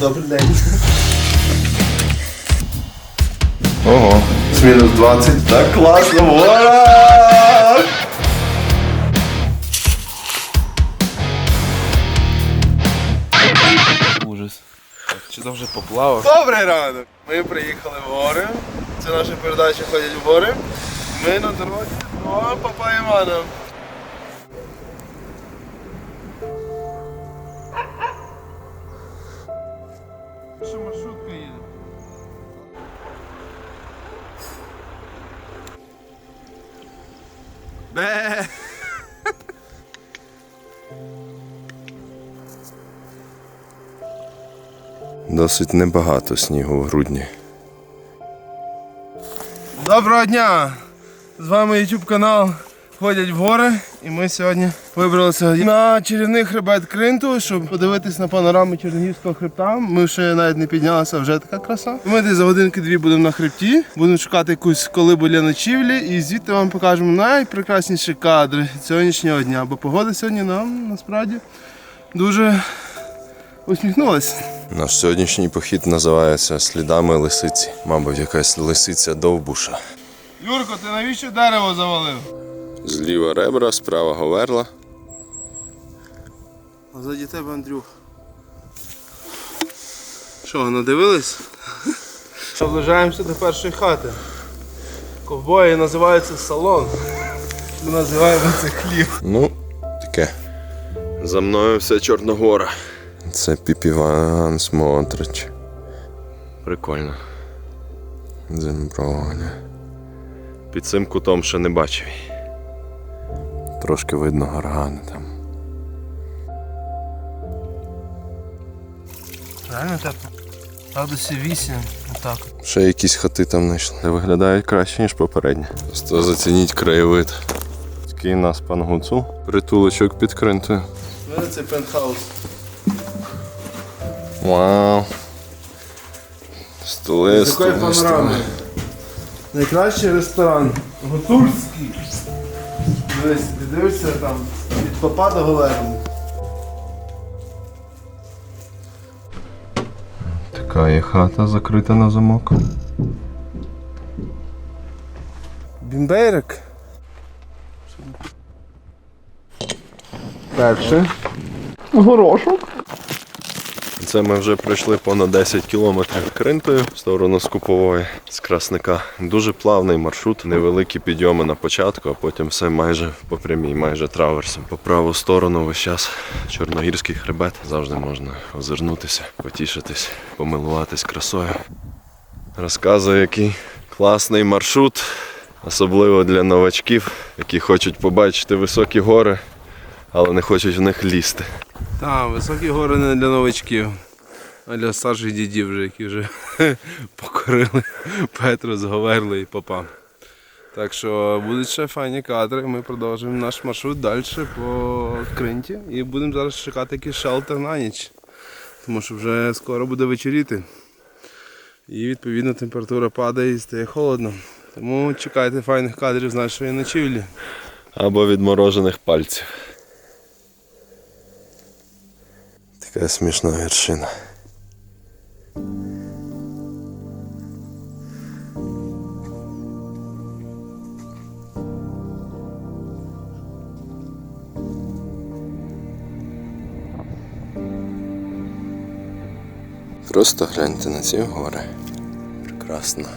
Добрий день. Ого, з мінус 20. Так класно. Ура! Ужас. Чи то вже поплава? Добрий ранок! Ми приїхали в гори. Це наша передача ходять в гори. Ми на дорозі до папа Івана. Що маршрутка їде? Бе. Досить небагато снігу в грудні. Доброго дня! З вами YouTube канал Ходять в гори. І ми сьогодні вибралися на чарівний хребет Кринту, щоб подивитись на панораму Чернігівського хребта. Ми ще навіть не піднялися, вже така краса. Ми десь за годинки-дві будемо на хребті, будемо шукати якусь колибу для ночівлі і звідти вам покажемо найпрекрасніші кадри сьогоднішнього дня. Бо погода сьогодні нам насправді дуже усміхнулася. Наш сьогоднішній похід називається Слідами лисиці. Мабуть, якась лисиця довбуша. Юрко, ти навіщо дерево завалив? Зліва ребра, справа говерла. А ззаді тебе Андрюх. Що, надивились? Наближаємося до першої хати. Ковбої називаються салон. Ми називаємо це хліб. Ну, таке. За мною вся Чорногора. Це Піпіван Смотрич. Прикольно. Земброня. Під цим кутом ще не бачив. Трошки видно горгани там. Реально тепло. Градусів 8, отак. Ще якісь хати там знайшли. Виглядають краще, ніж попередні. Просто зацініть краєвид. Такий у нас пан Гуцул. Притулочок під кринтою. У мене це пентхаус. Вау. Столи, столи, столи. Найкращий ресторан. Гутульський. Дивись, дивишся там від попа до голени. Така є хата закрита на замок. Бімбейрик. Перше. Це ми вже пройшли понад 10 кілометрів кринтою в сторону Скупової з красника. Дуже плавний маршрут, невеликі підйоми на початку, а потім все майже по прямій, майже траверсом. По праву сторону весь час чорногірський хребет. Завжди можна озирнутися, потішитись, помилуватись красою. Розказую, який класний маршрут, особливо для новачків, які хочуть побачити високі гори, але не хочуть в них лізти. Так, високі гори не для новачків, а для старших дідів, вже, які вже покорили Петрус, Говерли і Попа. Так що будуть ще файні кадри. Ми продовжуємо наш маршрут далі по Кринті і будемо зараз чекати якийсь шелтер на ніч. Тому що вже скоро буде вечеріти. І відповідно температура падає і стає холодно. Тому чекайте файних кадрів з нашої ночівлі. Або відморожених пальців. Така смішна вершина. Просто гляньте на ці гори. Прекрасно.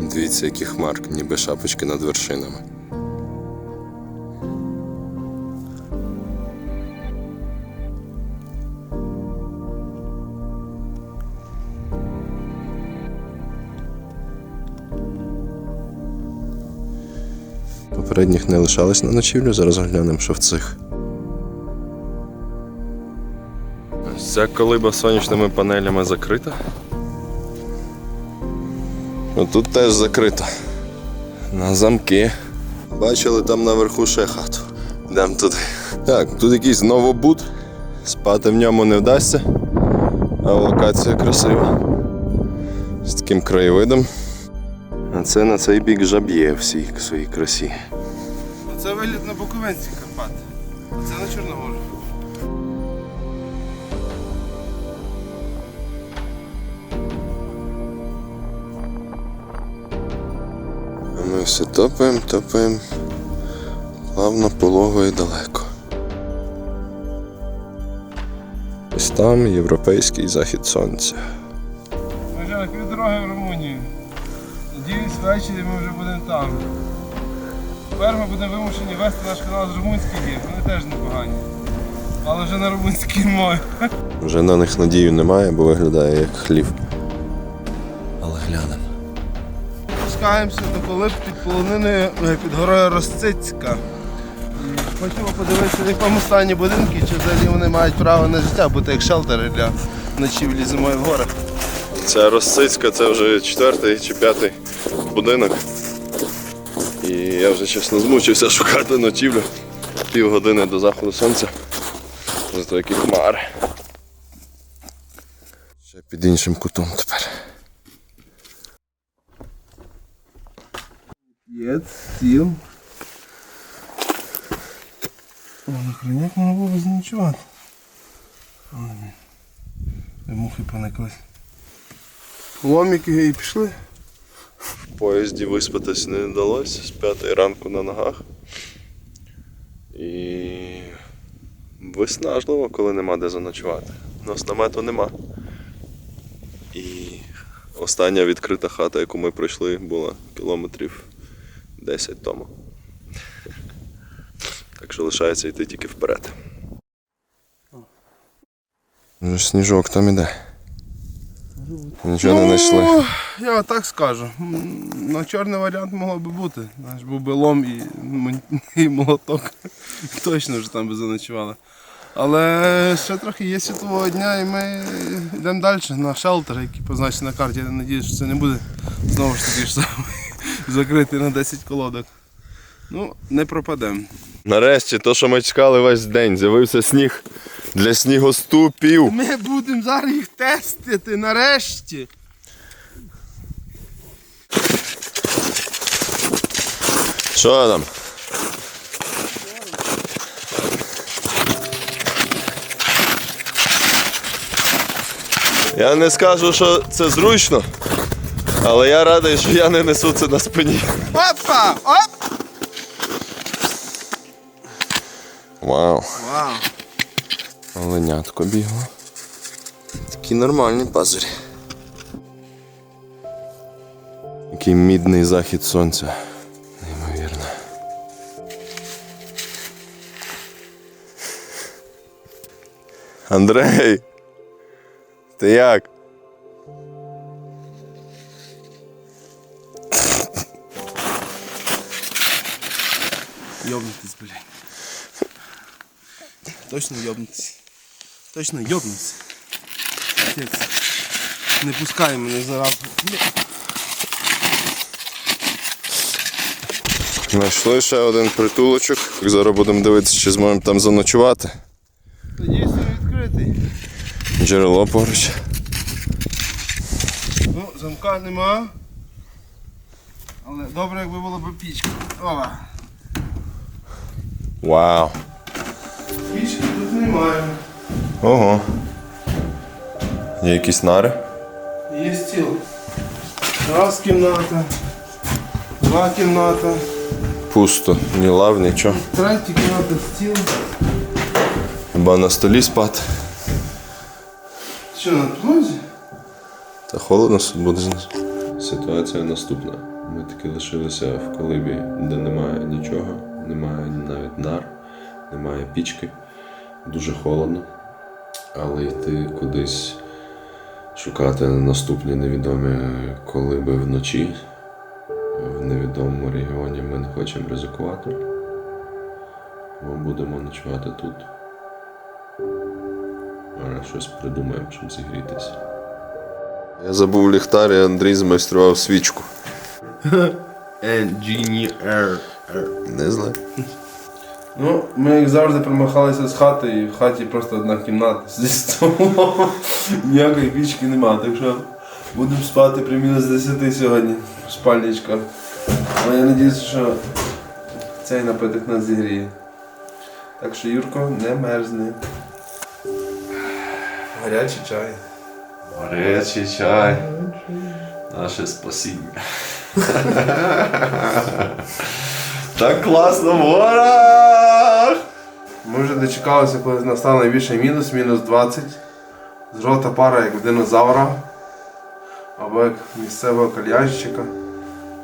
Дивіться, які хмарки, ніби шапочки над вершинами. Попередніх не лишалось на ночівлю, зараз глянемо, що в цих. Ця колиба сонячними панелями закрита. Тут теж закрита. На замки. Бачили там наверху ще хату. Йдемо туди. Так, тут якийсь новобуд. Спати в ньому не вдасться. А локація красива. З таким краєвидом. А це на цей бік жаб'є всій своїй красі. Це вигляд на Буковинці Карпати, а це на Чорногорі. Ми все топаємо, топаємо, плавно, полого і далеко. Ось там європейський захід сонця. Ми вже на півдороги в Румунії. Надіюсь, ввечері ми вже будемо там. Тепер ми будемо вимушені вести наш канал з румунських гір. Вони теж непогані. Але вже на румунській мові. Вже на них надію немає, бо виглядає як хлів. Але глянемо. Спускаємося до колиб під полониною е, під горою Росцицька. Хочемо подивитися, в якому стані будинки, чи взагалі вони мають право на життя, бути як шелтери для ночівлі зимою в горах. Ця Росцицька це вже четвертий чи п'ятий будинок. І я вже чесно змучився шукати ночівлю. Півгодини до заходу сонця. Зато які хмари. Ще під іншим кутом тепер. Є, стіл. О, на хреняк можна було заночувати. Але, Мухи пониклись. Ломіки і пішли. В поїзді виспатись не вдалося з п'ятої ранку на ногах. І виснажливо, коли нема де заночувати. У нас намету нема. І остання відкрита хата, яку ми пройшли, була кілометрів 10 тому. Так що лишається йти тільки вперед. Вже сніжок там іде. Нічого не знайшли. Ну, Я так скажу. М, Ну, чорний варіант могло би бути. Знаєш, був би лом і, і молоток. Точно вже там би заночували. Але ще трохи є світлового дня і ми йдемо далі на шелтер, який позначений на карті. Я надіюсь, що це не буде знову ж таки ж закритий на 10 колодок. Ну, не пропадемо. Нарешті, то, що ми чекали весь день, з'явився сніг для снігоступів. Ми будемо зараз їх тестити нарешті. Що там? Я не скажу, що це зручно, але я радий, що я не несу це на спині. Опа! Оп! Вау, Вау! оленятко бігло. Такі нормальні пазурі. Який мідний захід сонця. Неймовірно. Андрей! Ти як? Йобнутись, блядь. Точно йобнутись. Точно. Отець. Не пускай мене зараз. Знайшли ще один притулочок. Зараз будемо дивитися, чи зможемо там заночувати. Надіюсь, він відкритий. Джерело поруч. Ну, замка нема. Але добре, якби була б пічка. Ова. Вау. Пічки тут немає. Ого. Є якісь нари? Є стіл. Раз кімната. Два кімната. Пусто, ні лав, нічого. Третя кімната стіл. Хіба на столі спати. Що на підлозі? Та холодно буде знизу. Ситуація наступна. Ми таки лишилися в колибі, де немає нічого, немає навіть нар, немає пічки. Дуже холодно. Але йти кудись шукати наступні невідомі колиби вночі в невідомому регіоні ми не хочемо ризикувати. Ми будемо ночувати тут. Зараз щось придумаємо, щоб зігрітися. Я забув ліхтар, і Андрій змайстрував свічку. Engineer. Не знаю. Ну, ми як завжди примахалися з хати, і в хаті просто одна кімната зі столом. Ніякої пічки нема, так що будемо спати при мінус 10 сьогодні. Спальничка. Але я сподіваюся, що цей напиток нас зігріє. Так що Юрко не мерзне. Гарячий чай. Гарячий чай. Наше спасіння. Так класно в горах! Ми вже дочекалися, коли настав найбільший мінус, мінус 20. Жовта пара як в динозавра. Або як місцевого кальянщика.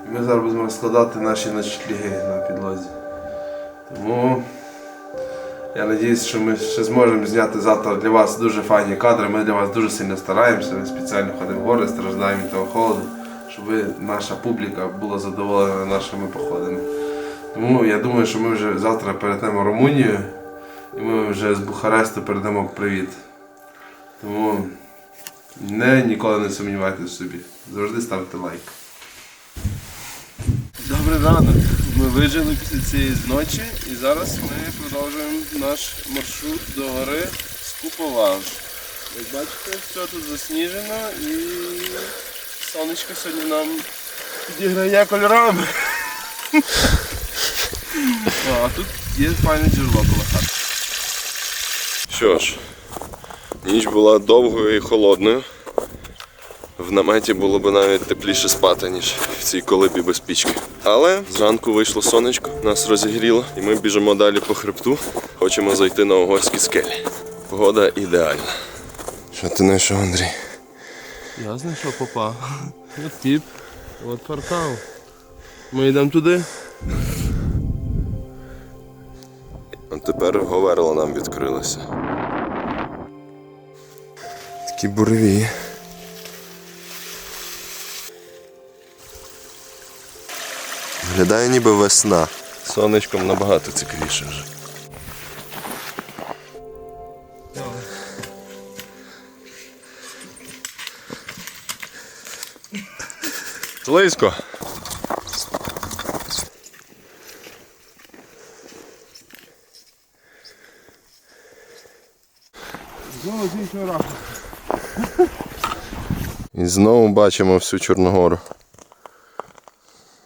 І ми зараз будемо розкладати наші ночліги на підлозі. Тому я сподіваюся, що ми ще зможемо зняти завтра для вас дуже файні кадри. Ми для вас дуже сильно стараємося. Ми спеціально ходимо в гори, страждаємо від того холоду, щоб наша публіка була задоволена нашими походами. Тому я думаю, що ми вже завтра перейдемо в Румунію і ми вже з Бухаресту передамо привіт. Тому не, ніколи не сумнівайтеся собі. Завжди ставте лайк. Добрий ранок. Ми вижили після цієї ночі і зараз ми продовжуємо наш маршрут до гори Скуповаж. Як бачите, все тут засніжено і сонечко сьогодні нам підіграє кольорами. А тут є файне джерело коло хати. Що ж, ніч була довгою і холодною. В наметі було б навіть тепліше спати, ніж в цій колибі без пічки. Але зранку вийшло сонечко, нас розігріло, і ми біжимо далі по хребту. Хочемо зайти на угорські скелі. Погода ідеальна. Що ти знайшов, Андрій? Я знайшов попа. От тип, от паркал. Ми йдемо туди. А тепер говерла нам відкрилося. Такі буревії. Виглядає ніби весна. Сонечком набагато цікавіше вже. Слизько. Знову з іншого раху. І знову бачимо всю Чорногору.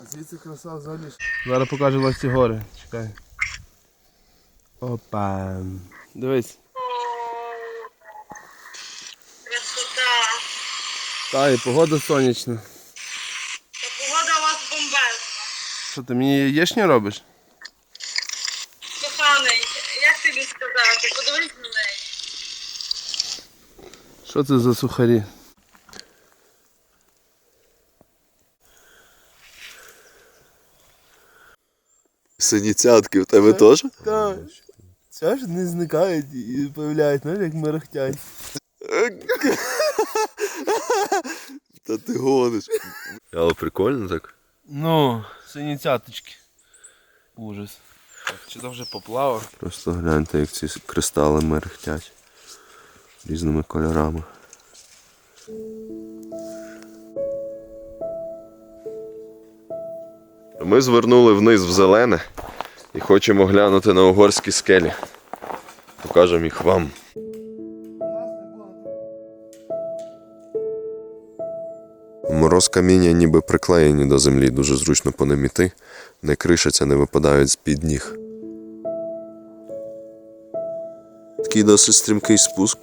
А звідси краса взагалі. Зараз покажу вас ці гори. Чекай. Опа. Дивись. Красота. Та і погода сонячна. Та погода у вас бомбезна. Що ти мені яєчню робиш? Коханий, як тобі сказати? Подивись на неї. Що це за сухарі? Сині цятки в тебе теж? Так. Це ж не зникають і появляють, знаєш, як мерехтять. Та ти гониш. Але прикольно так. Ну, сині цяточки. Ужас. Чи то вже поплава? Просто гляньте, як ці кристали мерехтять різними кольорами. Ми звернули вниз в зелене і хочемо глянути на угорські скелі. Покажемо їх вам. Мороз каміння ніби приклеєні до землі, дуже зручно по ним іти, не кришаться, не випадають з-під ніг. Такий досить стрімкий спуск.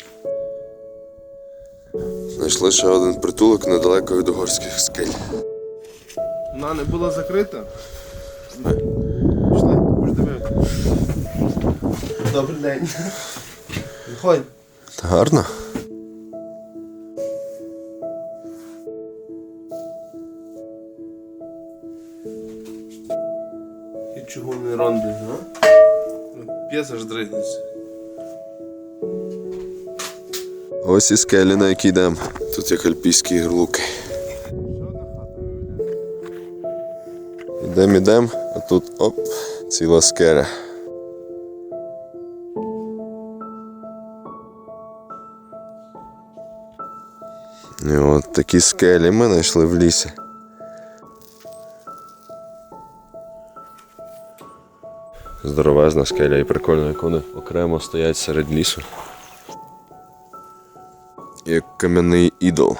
Знайшли ще один притулок недалеко від угорських скель. Вона не була закрита. Добрий день. Виходь. Гарно. І чугунний ронди, а? П'єса ж дригнеться. Ось і скелі, на які йдемо. Тут як альпійські гірлуки. Ідем, ідем, а тут оп, ціла скеля. І от такі скелі ми знайшли в лісі. Здоровезна скеля і прикольно, як вони окремо стоять серед лісу. Як кам'яний ідол.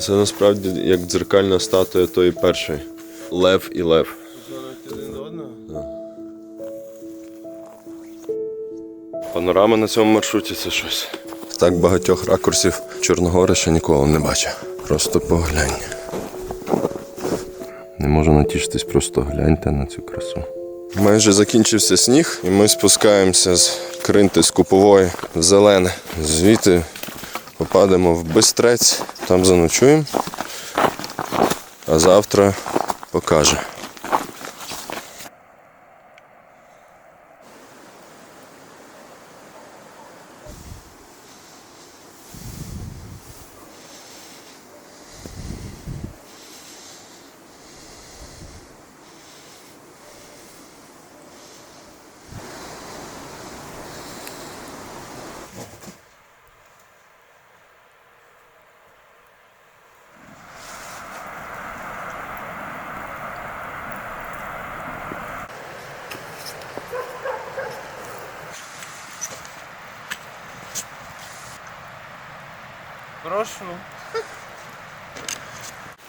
Це насправді як дзеркальна статуя тої першої. Лев і лев. Панорама на цьому маршруті це щось. Так багатьох ракурсів Чорногори ще ніколи не бачив. Просто поглянь. Не можу натішитись, просто гляньте на цю красу. Майже закінчився сніг, і ми спускаємося з кринти з купової в зелене. Звідти попадемо в Бистрець, там заночуємо. А завтра покаже.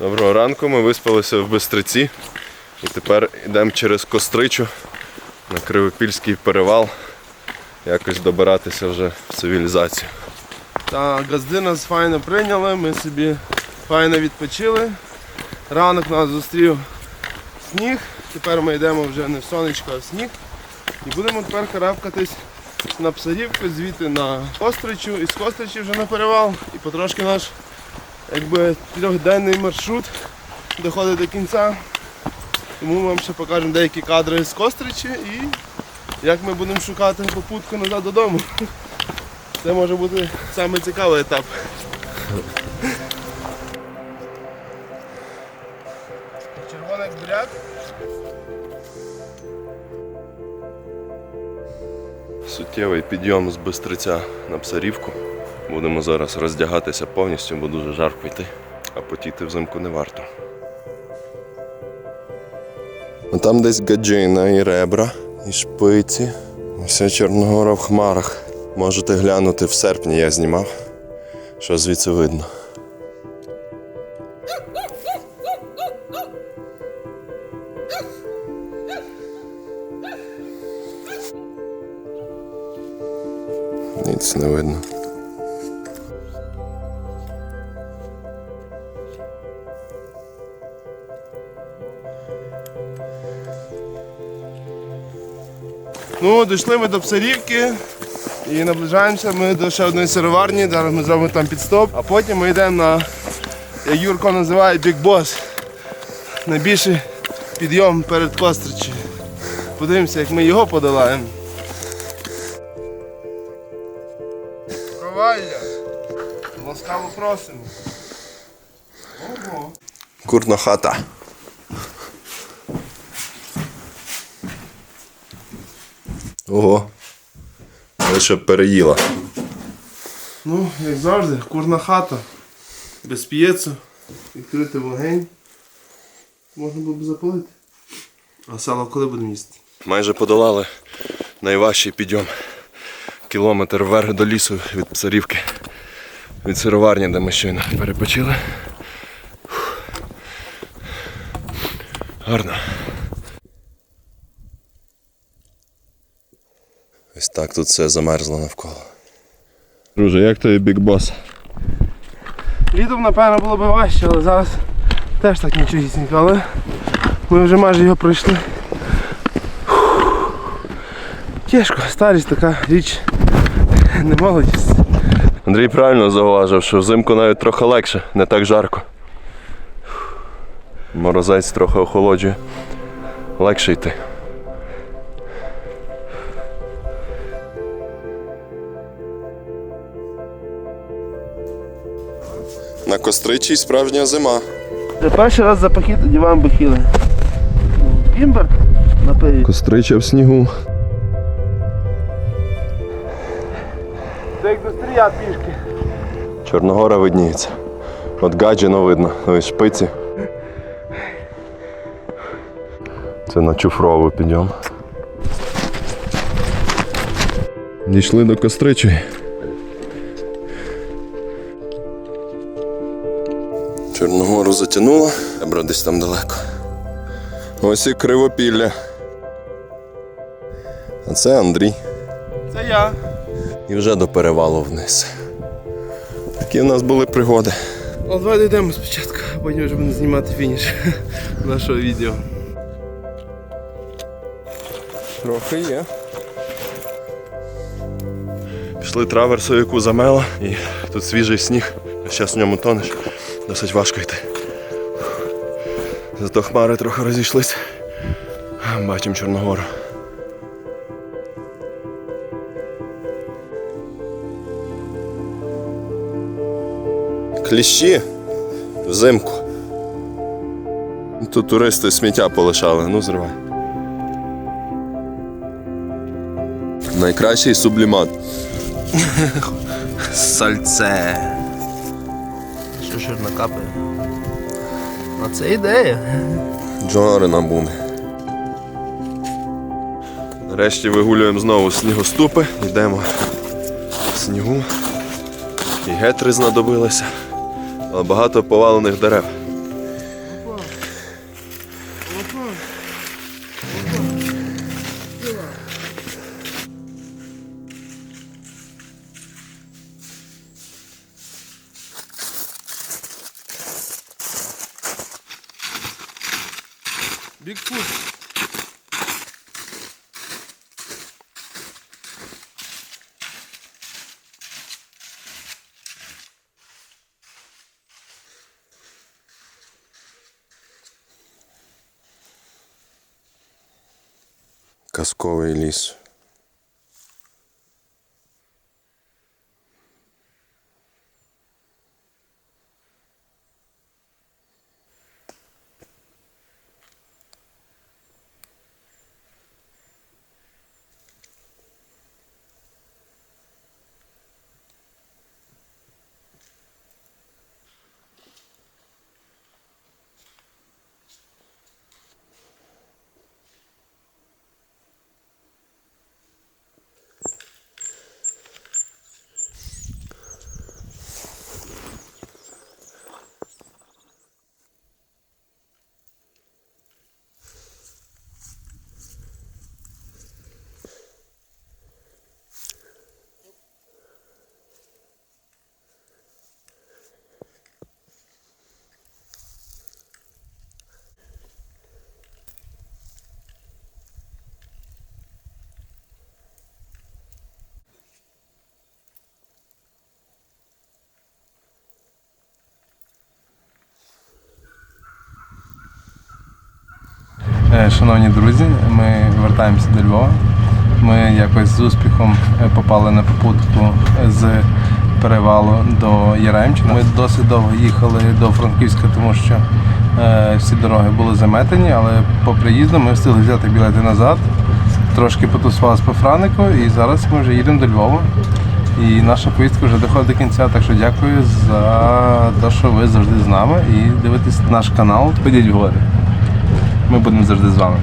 Доброго ранку, ми виспалися в Бистриці. І тепер йдемо через Костричу на Кривопільський перевал. Якось добиратися вже в цивілізацію. Так, газди нас файно прийняли, ми собі файно відпочили. Ранок нас зустрів сніг. Тепер ми йдемо вже не в сонечко, а в сніг. І будемо тепер карабкатись на Псарівку, звідти на Костричу, і з Костричі вже на перевал. І потрошки наш якби, трьохденний маршрут доходить до кінця. Тому ми вам ще покажемо деякі кадри з Костричі і як ми будемо шукати попутку назад додому. Це може бути саме цікавий етап. Червоний буряк. Суттєвий підйом з Бистриця на Псарівку. Будемо зараз роздягатися повністю, бо дуже жарко йти, а потіти взимку не варто. А там десь гаджина і ребра, і шпиці. Вся Чорногора в хмарах. Можете глянути в серпні я знімав, що звідси видно. Ну, дійшли ми до Псарівки і наближаємося ми до ще одної сироварні. Зараз ми зробимо там підстоп, а потім ми йдемо на, як Юрко називає, Big Boss. Найбільший підйом перед Костричі. Подивимося, як ми його подолаємо. Провалля. Ласкаво просимо. Ого. Курна хата. Ого. Лише переїла. Ну, як завжди, курна хата. Без п'єцу, відкрити вогонь. Можна було б запалити. А сало коли будемо їсти? Майже подолали найважчий підйом. Кілометр вверх до лісу від Псарівки. Від сироварні, де ми щойно перепочили. Гарно. Ось так тут все замерзло навколо. Друже, як тобі бікбос? Літом, напевно, було б важче, але зараз теж так нічогісінько, але ми вже майже його пройшли. Фух. Тяжко, старість така річ, не молодість. Андрій правильно зауважив, що взимку навіть трохи легше, не так жарко. Морозець трохи охолоджує. Легше йти. На костричій справжня зима. Це перший раз за похід одіваємо бахіли. Імбер напиють. Кострича в снігу. Це як до стрія пішки. Чорногора видніється. От гаджино видно, ось шпиці. Це на чуфрову підйом. Дійшли до костричі. Чорногору затягнуло, Ебра десь там далеко. Ось і кривопілля. А це Андрій. Це я. і вже до перевалу вниз. Такі в нас були пригоди. Ну, давай дійдемо спочатку, а потім вже будемо знімати фініш нашого відео. Трохи є. Пішли траверсою, яку замело, і тут свіжий сніг, зараз в ньому тонеш. Досить важко йти. Зато хмари трохи розійшлись. Бачимо Чорногору. Кліщі взимку. Тут туристи сміття полишали, ну зривай. Найкращий сублімат. Сальце. Ж накапає? А це ідея. Джонари нам. Нарешті вигулюємо знову снігоступи, йдемо снігу. І гетри знадобилися, але багато повалених дерев. Бігфут. Казковий ліс. Шановні друзі, ми вертаємося до Львова. Ми якось з успіхом е, попали на попутку з перевалу до Яремчина. Ми досить довго їхали до Франківська, тому що е, всі дороги були заметені, але по приїзду ми встигли взяти білети назад, трошки потусувалися по Франику і зараз ми вже їдемо до Львова. І наша поїздка вже доходить до кінця, так що дякую за те, що ви завжди з нами і дивитесь наш канал. Ходіть в гори. Ми будемо завжди з вами.